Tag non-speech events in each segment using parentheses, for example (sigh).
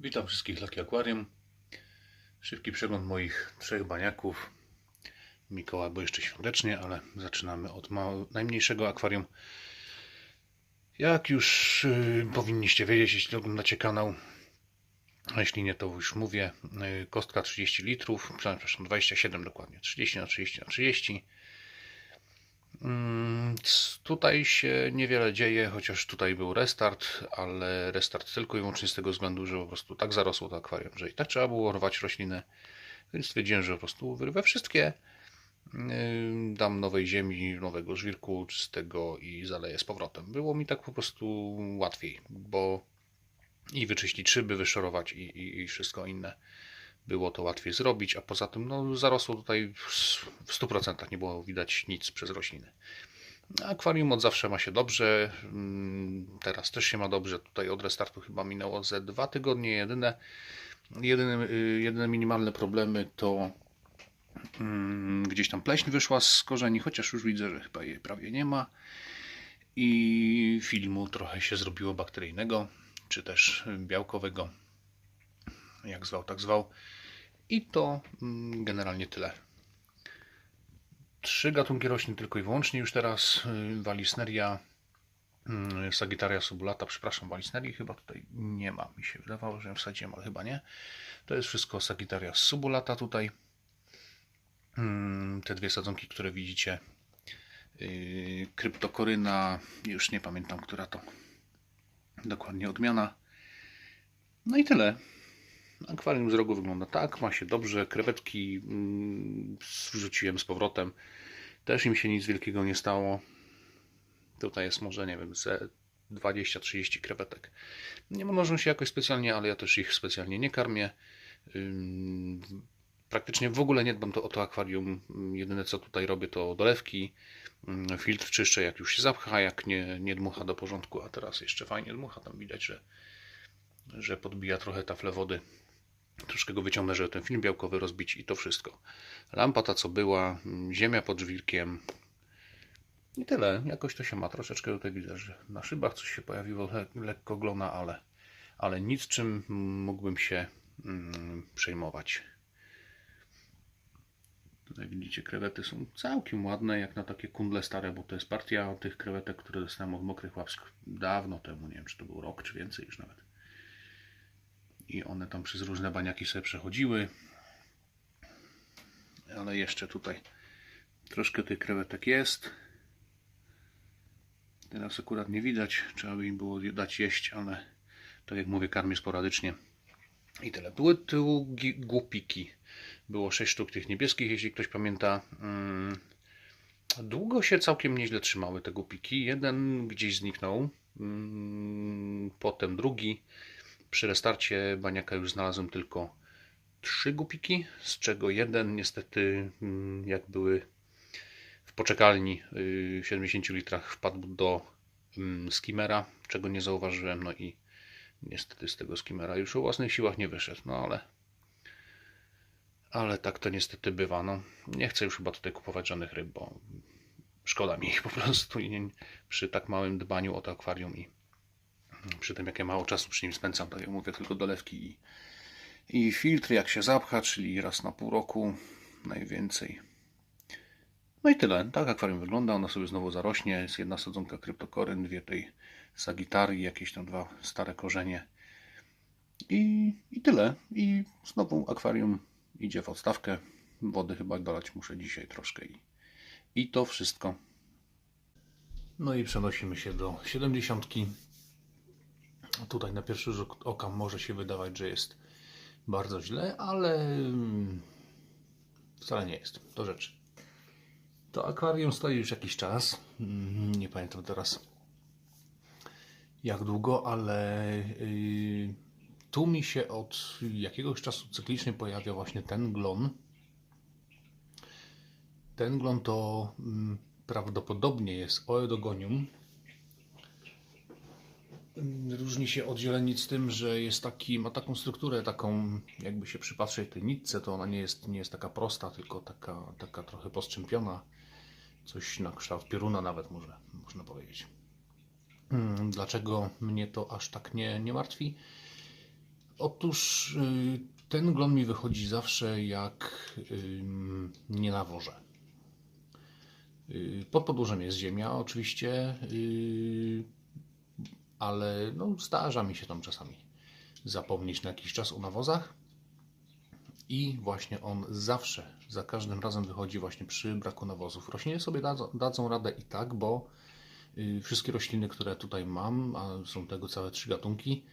Witam wszystkich Lucky Aquarium. Szybki przegląd moich trzech baniaków. Mikołaj, bo jeszcze świątecznie, ale zaczynamy od najmniejszego akwarium. Jak już y, powinniście wiedzieć, jeśli oglądacie kanał, a jeśli nie, to już mówię. Y, kostka 30 litrów, przepraszam, 27 dokładnie, 30 na 30 na 30. Mm, Tutaj się niewiele dzieje, chociaż tutaj był restart, ale restart tylko i wyłącznie z tego względu, że po prostu tak zarosło to akwarium, że i tak trzeba było rwać rośliny, więc stwierdziłem, że po prostu wyrwę wszystkie, yy, dam nowej ziemi, nowego żwirku czystego i zaleję z powrotem. Było mi tak po prostu łatwiej, bo i wyczyścić szyby, wyszorować i, i, i wszystko inne było to łatwiej zrobić, a poza tym no, zarosło tutaj w w 100%, nie było widać nic przez rośliny. Akwarium od zawsze ma się dobrze, mm, teraz też się ma dobrze, tutaj od restartu chyba minęło ze dwa tygodnie, jedyne, jedyne, y, jedyne minimalne problemy to mm, gdzieś tam pleśń wyszła z korzeni, chociaż już widzę, że chyba jej prawie nie ma i filmu trochę się zrobiło bakteryjnego, czy też białkowego, jak zwał, tak zwał. I to mm, generalnie tyle. Trzy gatunki roślin tylko i wyłącznie już teraz. y, Walisneria, mm, Sagittaria subulata, przepraszam, Walisnerii chyba tutaj nie ma. Mi się wydawało, że ją wsadziłem, ale chyba nie. To jest wszystko Sagittaria subulata tutaj. Mm, Te dwie sadzonki, które widzicie. y, Kryptokoryna, już nie pamiętam, która to dokładnie odmiana. No i tyle. Akwarium z rogu wygląda tak, ma się dobrze. Krewetki mm, wrzuciłem z powrotem. Też im się nic wielkiego nie stało. Tutaj jest może, nie wiem, ze 20-30 krewetek. Nie mnożą się jakoś specjalnie, ale ja też ich specjalnie nie karmię. Praktycznie w ogóle nie dbam to o to akwarium. Jedyne co tutaj robię to dolewki. Filtr czyszczę jak już się zapcha, jak nie, nie dmucha do porządku, a teraz jeszcze fajnie dmucha. Tam widać, że, że podbija trochę tafle wody. Troszkę go wyciągnę, żeby ten film białkowy rozbić i to wszystko. Lampa ta co była, mm, ziemia pod żwirkiem. I tyle. Jakoś to się ma. Troszeczkę tutaj widzę, że na szybach coś się pojawiło le lekko glona, ale, ale nic czym mógłbym się mm, przejmować. Tutaj widzicie, krewety są całkiem ładne, jak na takie kundle stare, bo to jest partia tych krewetek, które dostałem od mokrych łapsk dawno temu. Nie wiem, czy to był rok, czy więcej już nawet i one tam przez różne baniaki sobie przechodziły. Ale jeszcze tutaj troszkę tych krewetek jest. Teraz akurat nie widać, trzeba by im było dać jeść, ale tak jak mówię, karmię sporadycznie. I tyle. Były tu głupiki. Było 6 sztuk tych niebieskich, jeśli ktoś pamięta. Mm, Długo się całkiem nieźle trzymały te głupiki. Jeden gdzieś zniknął, mm, potem drugi. Przy restarcie baniaka już znalazłem tylko trzy gupiki, z czego jeden niestety, mm, jak były w poczekalni y, w 70 litrach, wpadł do mm, skimera, czego nie zauważyłem. No i niestety z tego skimera już o własnych siłach nie wyszedł. No ale, ale tak to niestety bywa. No, nie chcę już chyba tutaj kupować żadnych ryb, bo szkoda mi ich po prostu przy tak małym dbaniu o to akwarium i przy tym jak ja mało czasu przy nim spędzam, tak jak mówię, tylko dolewki i, i filtr jak się zapcha, czyli raz na pół roku najwięcej. No i tyle. Tak akwarium wygląda. Ona sobie znowu zarośnie. Jest jedna sadzonka kryptokoryn, dwie tej sagitarii, jakieś tam dwa stare korzenie. I, I tyle. I znowu akwarium idzie w odstawkę. Wody chyba dolać muszę dzisiaj troszkę. I, i to wszystko. No i przenosimy się do 70. Tutaj na pierwszy rzut oka może się wydawać, że jest bardzo źle, ale mm, wcale nie jest. Do rzeczy. To akwarium stoi już jakiś czas. Mm, Nie pamiętam teraz jak długo, ale yy, tu mi się od jakiegoś czasu cyklicznie pojawia właśnie ten glon. Ten glon to mm, prawdopodobnie jest Oedogonium. Różni się od zielenic tym, że jest taki, ma taką strukturę, taką, jakby się przypatrzeć tej nitce, to ona nie jest, nie jest taka prosta, tylko taka, taka trochę postrzępiona. Coś na kształt pioruna nawet może, można powiedzieć. Mm, Dlaczego mnie to aż tak nie, nie martwi? Otóż y, ten glon mi wychodzi zawsze jak nie na worze. Y, Pod podłożem jest ziemia oczywiście, y, ale no, zdarza mi się tam czasami zapomnieć na jakiś czas o nawozach. I właśnie on zawsze, za każdym razem wychodzi właśnie przy braku nawozów. Rośliny sobie dadzą, dadzą radę i tak, bo y, wszystkie rośliny, które tutaj mam, a są tego całe trzy gatunki,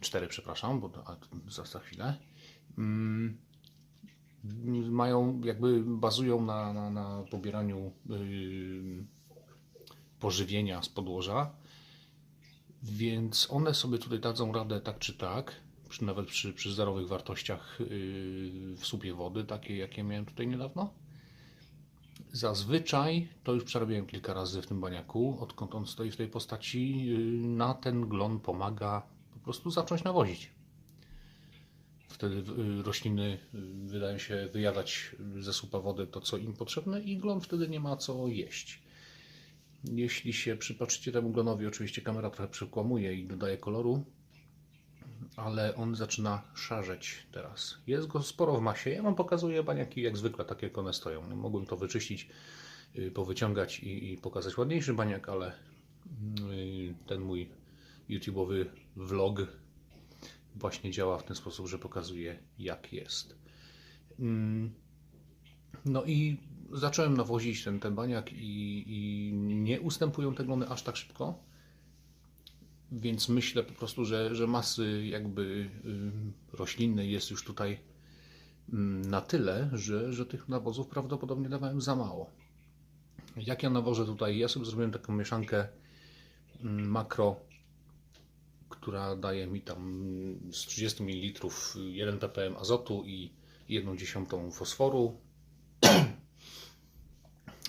cztery przepraszam, bo a, za, za chwilę, mm, mają jakby bazują na, na, na pobieraniu y, pożywienia z podłoża, więc one sobie tutaj dadzą radę tak czy tak, przy, nawet przy, przy zerowych wartościach yy, w słupie wody, takie jakie miałem tutaj niedawno. Zazwyczaj, to już przerobiłem kilka razy w tym baniaku, odkąd on stoi w tej postaci, yy, na ten glon pomaga po prostu zacząć nawozić. Wtedy yy, rośliny wydają się wyjadać ze słupa wody to, co im potrzebne i glon wtedy nie ma co jeść. Jeśli się przypatrzycie temu glonowi, oczywiście kamera trochę przekłamuje i dodaje koloru, ale on zaczyna szarzeć teraz. Jest go sporo w masie. Ja Wam pokazuję baniaki jak zwykle, tak jak one stoją. Mogłem to wyczyścić, yy, powyciągać i, i pokazać ładniejszy baniak, ale yy, ten mój YouTube'owy vlog właśnie działa w ten sposób, że pokazuje jak jest. Mm, No i zacząłem nawozić ten, ten baniak i, i nie ustępują te glony aż tak szybko. Więc myślę po prostu, że, że masy jakby y, roślinnej jest już tutaj mm, na tyle, że, że tych nawozów prawdopodobnie dawałem za mało. Jak ja nawożę tutaj? Ja sobie zrobiłem taką mieszankę mm, makro, która daje mi tam z 30 ml 1 ppm azotu i 1 dziesiątą fosforu. (clears throat)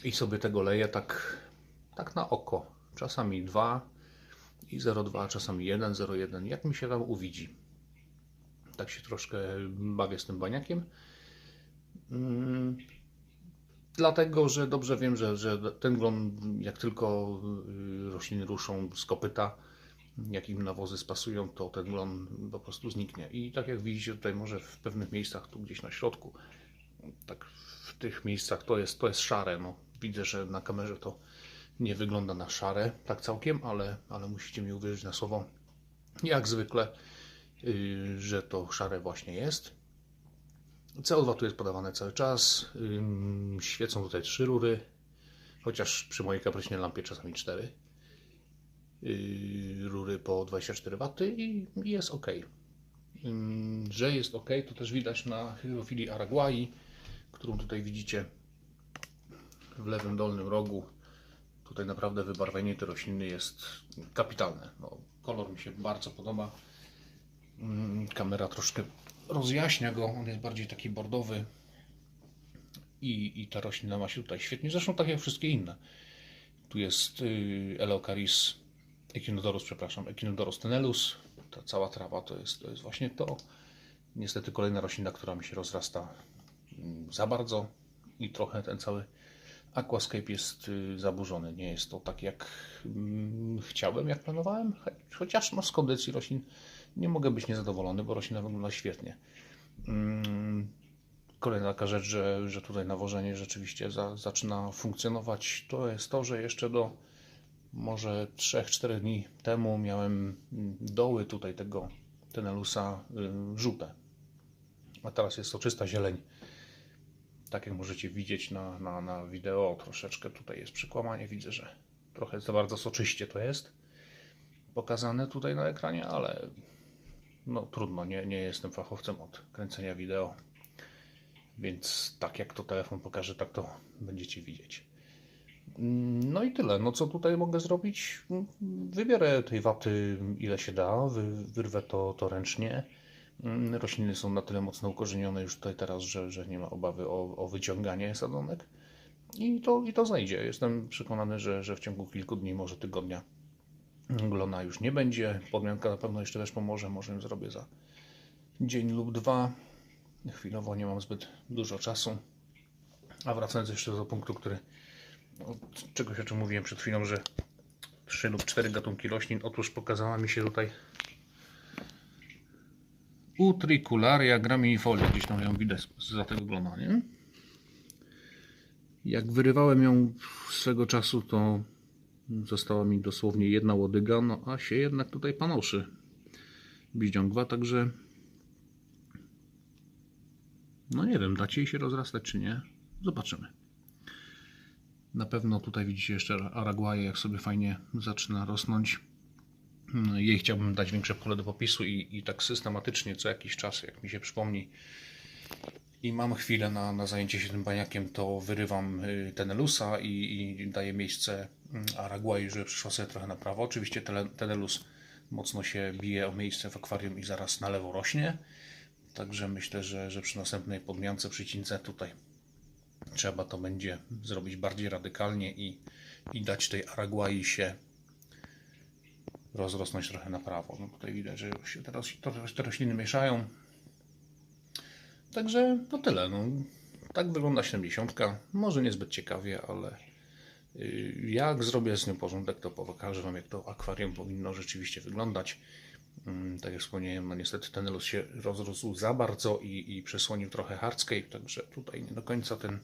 I sobie tego leję tak, tak na oko. Czasami 2 i 0,2, czasami 1, 0,1, jak mi się tam uwidzi. Tak się troszkę bawię z tym baniakiem. Mm, Dlatego, że dobrze wiem, że, że ten glon, jak tylko y, rośliny ruszą z kopyta, jak im nawozy spasują, to ten glon po prostu zniknie. I tak jak widzicie tutaj może w pewnych miejscach, tu gdzieś na środku, tak w tych miejscach to jest, to jest szare. No, widzę, że na kamerze to nie wygląda na szare tak całkiem, ale, ale musicie mi uwierzyć na słowo, jak zwykle, yy, że to szare właśnie jest. CO2 tu jest podawane cały czas. Ym, Świecą tutaj trzy rury, chociaż przy mojej kapryśnej lampie czasami cztery. Yy, Rury po 24 W i jest ok. Ym, Że jest ok, to też widać na hydrofilii Araguai, którą tutaj widzicie w lewym dolnym rogu. Tutaj naprawdę wybarwienie tej rośliny jest kapitalne. No, kolor mi się bardzo podoba. Mm, Kamera troszkę rozjaśnia go, on jest bardziej taki bordowy i, i ta roślina ma się tutaj świetnie, zresztą tak jak wszystkie inne. Tu jest y, Eleocaris echinodorus, przepraszam, Echinodorus tenellus. Ta cała trawa to jest, to jest właśnie to. Niestety kolejna roślina, która mi się rozrasta mm, za bardzo i trochę ten cały aquascape jest y, zaburzony. Nie jest to tak jak mm, chciałem, jak planowałem, cho- chociaż no, z kondycji roślin nie mogę być niezadowolony, bo roślina wygląda świetnie. Mm, Kolejna taka rzecz, że, że tutaj nawożenie rzeczywiście za, zaczyna funkcjonować, to jest to, że jeszcze do może 3-4 dni temu miałem mm, doły tutaj tego tenelusa y, żółte, a teraz jest to czysta zieleń. Tak jak możecie widzieć na, na, na wideo, troszeczkę tutaj jest przekłamanie. Widzę, że trochę za bardzo soczyście to jest pokazane tutaj na ekranie, ale no trudno, nie, nie jestem fachowcem od kręcenia wideo. Więc tak jak to telefon pokaże, tak to będziecie widzieć. No i tyle. No co tutaj mogę zrobić? Wybiorę tej waty ile się da, wy, wyrwę to, to ręcznie. Mm, Rośliny są na tyle mocno ukorzenione już tutaj teraz, że, że nie ma obawy o, o wyciąganie sadzonek. I to, I to znajdzie. Jestem przekonany, że, że w ciągu kilku dni, może tygodnia glona już nie będzie. Podmianka na pewno jeszcze też pomoże. Może ją zrobię za dzień lub dwa. Chwilowo nie mam zbyt dużo czasu. A wracając jeszcze do punktu, który no, czegoś o czym mówiłem przed chwilą, że trzy lub cztery gatunki roślin. Otóż pokazała mi się tutaj Utricularia graminifolia. Gdzieś tam ją widać za tego glona, nie? Jak wyrywałem ją swego czasu, to została mi dosłownie jedna łodyga, no a się jednak tutaj panoszy bizdziągwa, także no nie wiem, dacie jej się rozrastać czy nie? Zobaczymy. Na pewno tutaj widzicie jeszcze Araguaję, jak sobie fajnie zaczyna rosnąć. Mm, Jej chciałbym dać większe pole do popisu i, i tak systematycznie co jakiś czas, jak mi się przypomni i mam chwilę na, na zajęcie się tym baniakiem, to wyrywam y, Tenelusa i, i daję miejsce mm, Araguai, żeby przyszła sobie trochę na prawo. Oczywiście Tenelus mocno się bije o miejsce w akwarium i zaraz na lewo rośnie. Także myślę, że, że przy następnej podmiance przycince tutaj trzeba to będzie zrobić bardziej radykalnie i, i dać tej Araguai się rozrosnąć trochę na prawo. No tutaj widać, że już się teraz te rośliny mieszają. Także to tyle. No. Tak wygląda 70. Może niezbyt ciekawie, ale y, jak zrobię z nią porządek, to pokażę Wam, jak to akwarium powinno rzeczywiście wyglądać. Mm, Tak jak wspomniałem, no niestety ten los się rozrósł za bardzo i, i przesłonił trochę hardscape, także tutaj nie do końca ten,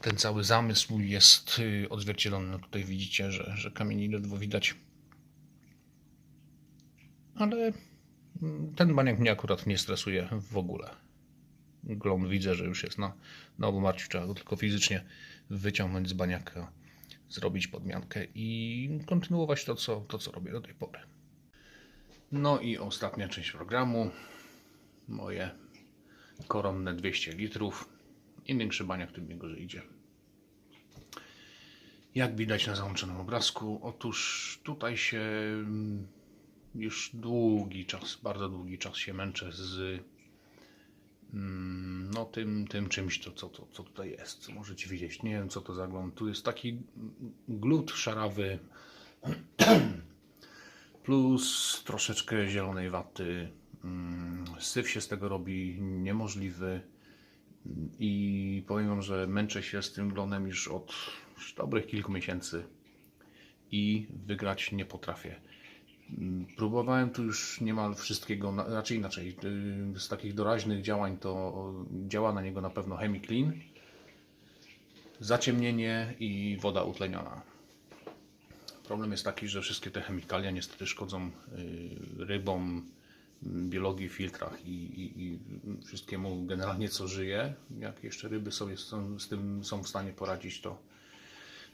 ten cały zamysł jest y, odzwierciedlony. No tutaj widzicie, że, że kamieni ledwo widać. Ale mm, ten baniak mnie akurat nie stresuje w ogóle. Glon widzę, że już jest na, na obumarciu. Trzeba go tylko fizycznie wyciągnąć z baniaka, zrobić podmiankę i kontynuować to, co, to, co robię do tej pory. No i ostatnia część programu. Moje koronne 200 litrów. Im większy baniak, tym gorzej idzie. Jak widać na załączonym obrazku, otóż tutaj się mm, już długi czas, bardzo długi czas się męczę z mm, no, tym, tym czymś, co, co, co tutaj jest. Co możecie widzieć. Nie wiem, co to za glon. Tu jest taki glut szarawy (clears throat) plus troszeczkę zielonej waty. Mm, Syf się z tego robi niemożliwy. I powiem Wam, że męczę się z tym glonem już od już dobrych kilku miesięcy i wygrać nie potrafię. Próbowałem tu już niemal wszystkiego, raczej inaczej. yy, Z takich doraźnych działań to działa na niego na pewno Chemiclean, zaciemnienie i woda utleniona. Problem jest taki, że wszystkie te chemikalia niestety szkodzą yy, rybom, biologii, filtrach i, i, i wszystkiemu generalnie co żyje. Jak jeszcze ryby sobie są, z tym są w stanie poradzić, to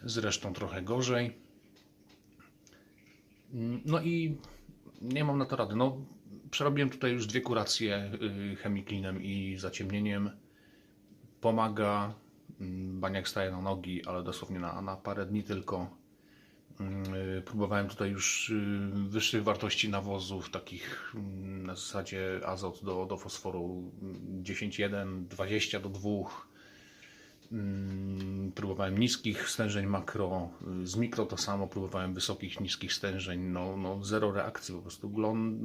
zresztą trochę gorzej. Mm, No i nie mam na to rady. No, przerobiłem tutaj już dwie kuracje y, chemiklinem i zaciemnieniem. Pomaga. Mm, Baniak staje na nogi, ale dosłownie na, na parę dni tylko. Mm, y, Próbowałem tutaj już y, wyższych wartości nawozów, takich na zasadzie azot do, do fosforu mm, 10,1, 20 do 2. Mm, Próbowałem niskich stężeń makro, y, z mikro to samo, próbowałem wysokich, niskich stężeń, no, no zero reakcji, po prostu glon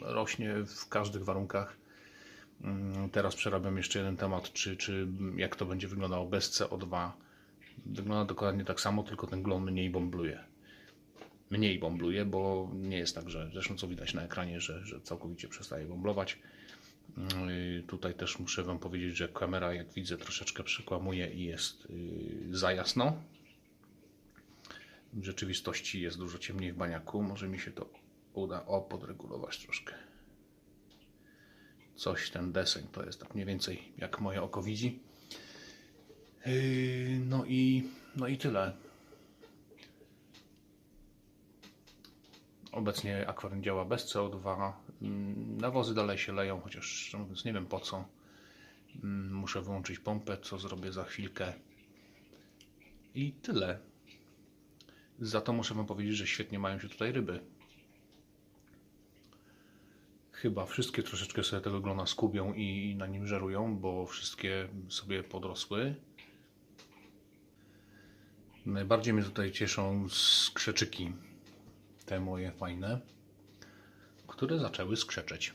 rośnie w każdych warunkach. Mm, Teraz przerabiam jeszcze jeden temat, czy, czy jak to będzie wyglądało bez CO2. Wygląda dokładnie tak samo, tylko ten glon mniej bombluje. Mniej bombluje, bo nie jest tak, że zresztą co widać na ekranie, że, że całkowicie przestaje bomblować. Yy, Tutaj też muszę Wam powiedzieć, że kamera, jak widzę, troszeczkę przekłamuje i jest yy, za jasno. W rzeczywistości jest dużo ciemniej w baniaku. Może mi się to uda o podregulować troszkę. Coś ten deseń to jest tak mniej więcej jak moje oko widzi. Yy, No i, no i tyle. Obecnie akwarium działa bez CO2. Mm, Nawozy dalej się leją, chociaż nie wiem po co. Mm, Muszę wyłączyć pompę, co zrobię za chwilkę. I tyle. Za to muszę Wam powiedzieć, że świetnie mają się tutaj ryby. Chyba wszystkie troszeczkę sobie tego glona skubią i na nim żerują, bo wszystkie sobie podrosły. Najbardziej mnie tutaj cieszą skrzeczyki, te moje fajne, które zaczęły skrzeczeć.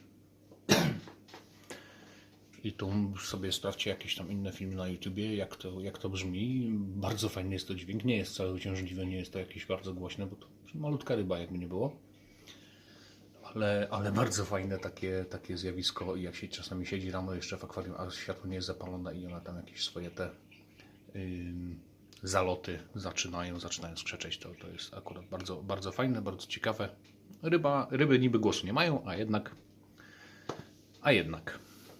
I tu sobie sprawdźcie jakieś tam inne filmy na YouTubie, jak to, jak to brzmi. Bardzo fajny jest to dźwięk, nie jest cały uciążliwy, nie jest to jakieś bardzo głośne, bo to malutka ryba jakby nie było. ale, ale bardzo fajne takie, takie zjawisko i jak się czasami siedzi rano jeszcze w akwarium, a światło nie jest zapalone i ona tam jakieś swoje te ym, zaloty zaczynają, zaczynają skrzeczeć, to, to jest akurat bardzo, bardzo fajne, bardzo ciekawe. Ryba, ryby niby głosu nie mają, a jednak a jednak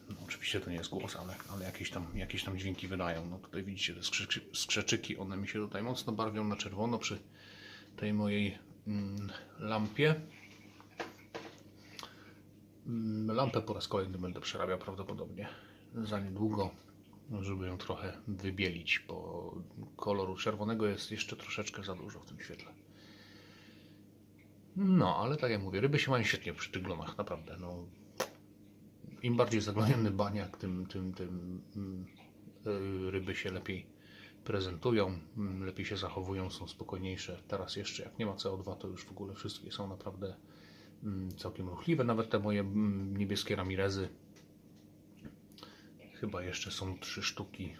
no, oczywiście to nie jest głos, ale, ale jakieś, tam, jakieś tam dźwięki wydają. No tutaj widzicie te skrzeczyki, one mi się tutaj mocno barwią na czerwono przy tej mojej mm, lampie. Mm, Lampę po raz kolejny będę przerabiał prawdopodobnie za niedługo, żeby ją trochę wybielić, bo koloru czerwonego jest jeszcze troszeczkę za dużo w tym świetle. No, ale tak jak mówię, ryby się mają świetnie przy tych glonach, naprawdę. No, im bardziej zagloniony baniak, tym, tym, tym mm, y, ryby się lepiej prezentują, mm, lepiej się zachowują, są spokojniejsze. Teraz jeszcze jak nie ma CO2, to już w ogóle wszystkie są naprawdę mm, całkiem ruchliwe. Nawet te moje niebieskie ramirezy, chyba jeszcze są trzy sztuki,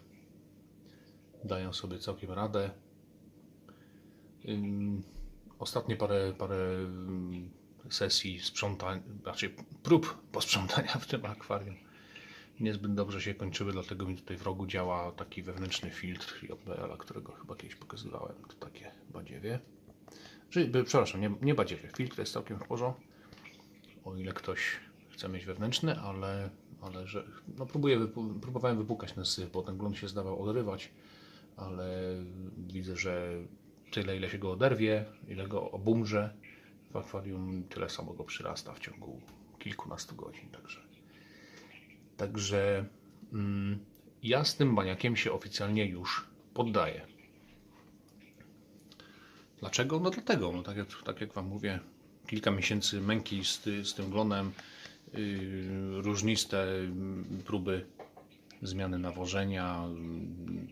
dają sobie całkiem radę. Ostatnie parę, parę ym, sesji sprzątań, znaczy prób posprzątania w tym akwarium niezbyt dobrze się kończyły, dlatego mi tutaj w rogu działa taki wewnętrzny filtr JBL, którego chyba kiedyś pokazywałem. To takie badziewie. Czyli, przepraszam, nie, nie badziewie. Filtr jest całkiem w porządku. O ile ktoś chce mieć wewnętrzny, ale, ale że, no próbuję, próbowałem wypukać ten syf, bo ten glon się zdawał odrywać, ale widzę, że tyle ile się go oderwie, ile go obumrze w akwarium, tyle samo go przyrasta w ciągu kilkunastu godzin. Także, także mm, ja z tym baniakiem się oficjalnie już poddaję. Dlaczego? No dlatego, no tak, jak, tak jak Wam mówię, kilka miesięcy męki z, z tym glonem, yy, różniste mm, próby zmiany nawożenia,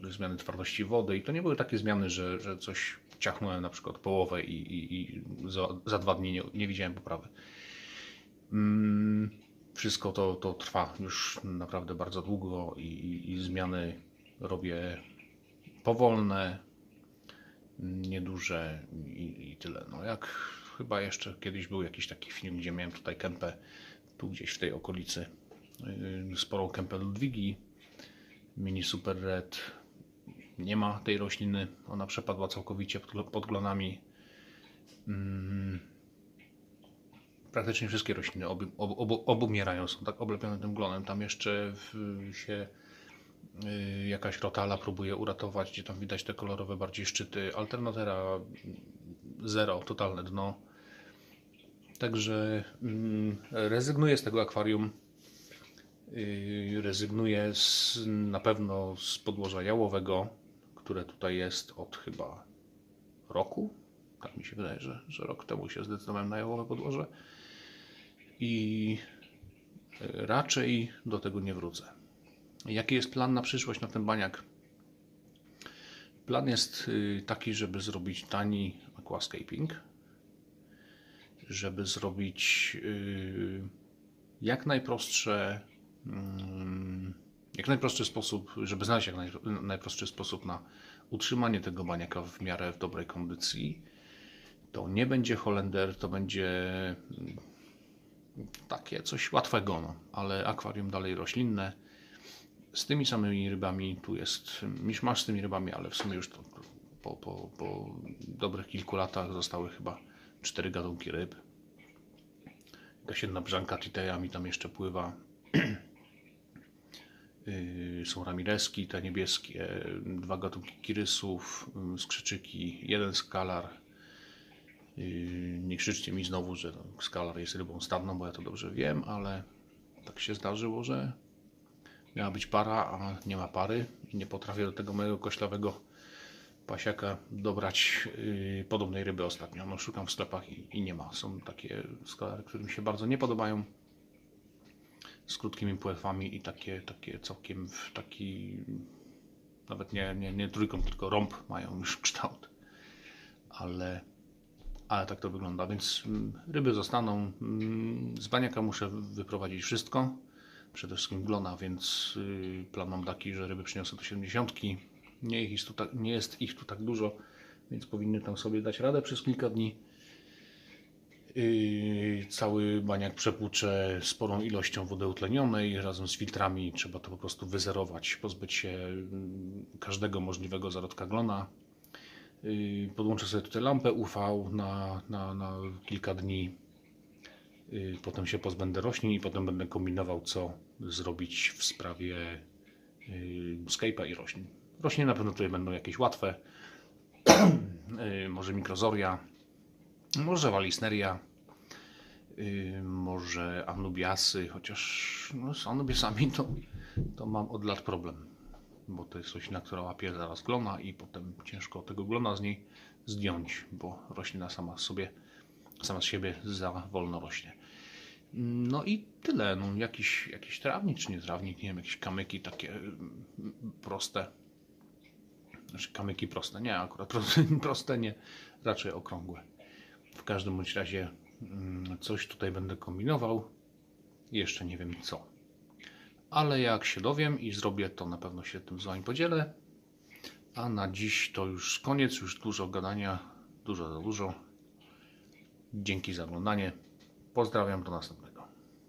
zmiany twardości wody i to nie były takie zmiany, że, że coś ciachnąłem na przykład połowę i, i, i za, za dwa dni nie, nie widziałem poprawy. Mm, Wszystko to, to trwa już naprawdę bardzo długo i, i, i zmiany robię powolne, nieduże i, i tyle. No jak chyba jeszcze kiedyś był jakiś taki film, gdzie miałem tutaj kępę, tu gdzieś w tej okolicy, yy, sporą kępę Ludwigi, mini super red. Nie ma tej rośliny, ona przepadła całkowicie pod, glonami. Mm, praktycznie wszystkie rośliny obu, obu, obu, obumierają, są tak oblepione tym glonem. Tam jeszcze się y, jakaś rotala próbuje uratować, gdzie tam widać te kolorowe bardziej szczyty. Alternatera zero, totalne dno. Także mm, rezygnuję z tego akwarium. Yy, rezygnuję z, na pewno z podłoża jałowego, które tutaj jest od chyba roku. Tak mi się wydaje, że, że rok temu się zdecydowałem na jałowe podłoże. I raczej do tego nie wrócę. Jaki jest plan na przyszłość na ten baniak? Plan jest yy, taki, żeby zrobić tani aquascaping, żeby zrobić yy, jak najprostsze jak najprostszy sposób, żeby znaleźć jak naj, najprostszy sposób na utrzymanie tego baniaka w miarę w dobrej kondycji. To nie będzie Holender, to będzie mm, takie coś łatwego, no, ale akwarium dalej roślinne. Z tymi samymi rybami, tu jest miszmasz z tymi rybami, ale w sumie już to po, po, po dobrych kilku latach zostały chyba cztery gatunki ryb. Jakaś jedna brzanka Titea mi tam jeszcze pływa. (clears throat) Yy, Są ramireski, te niebieskie, dwa gatunki kirysów, yy, skrzyczyki, jeden skalar. Yy, Nie krzyczcie mi znowu, że skalar jest rybą stadną, bo ja to dobrze wiem, ale tak się zdarzyło, że miała być para, a nie ma pary i nie potrafię do tego mojego koślawego pasiaka dobrać podobnej ryby ostatnio. No, szukam w sklepach i, i nie ma. Są takie skalary, które mi się bardzo nie podobają. Z krótkimi płetwami i takie, takie całkiem w taki nawet nie, nie, nie trójkąt, tylko rąb mają już (laughs) kształt. Ale, ale tak to wygląda. Więc mm, ryby zostaną. Mm, Z baniaka muszę wyprowadzić wszystko. Przede wszystkim glona, więc yy, plan mam taki, że ryby przyniosę do 70. Nie, ich tu tak, nie jest ich tu tak dużo, więc powinny tam sobie dać radę przez kilka dni. Yy, Cały baniak przepłuczę sporą ilością wody utlenionej razem z filtrami. Trzeba to po prostu wyzerować, pozbyć się mm, każdego możliwego zarodka glona. Yy, Podłączę sobie tutaj lampę UV na, na, na kilka dni. Yy, Potem się pozbędę roślin i potem będę kombinował, co zrobić w sprawie Skype'a i roślin. Rośliny na pewno tutaj będą jakieś łatwe. (clears throat) Może mikrozoria, może walisneria, yy, może anubiasy, chociaż no, z anubiasami to, to mam od lat problem, bo to jest roślina, która łapie zaraz glona i potem ciężko tego glona z niej zdjąć, bo roślina sama sobie, sama z siebie za wolno rośnie. No i tyle, no, jakiś, jakiś trawnik czy nie trawnik, nie wiem, jakieś kamyki takie mm, proste, znaczy kamyki proste, nie, akurat (laughs) proste, proste nie, raczej okrągłe. W każdym bądź razie mm, coś tutaj będę kombinował. Jeszcze nie wiem co. Ale jak się dowiem i zrobię, to na pewno się tym z Wami podzielę. A na dziś to już koniec, już dużo gadania, dużo za dużo. Dzięki za oglądanie. Pozdrawiam, do następnego.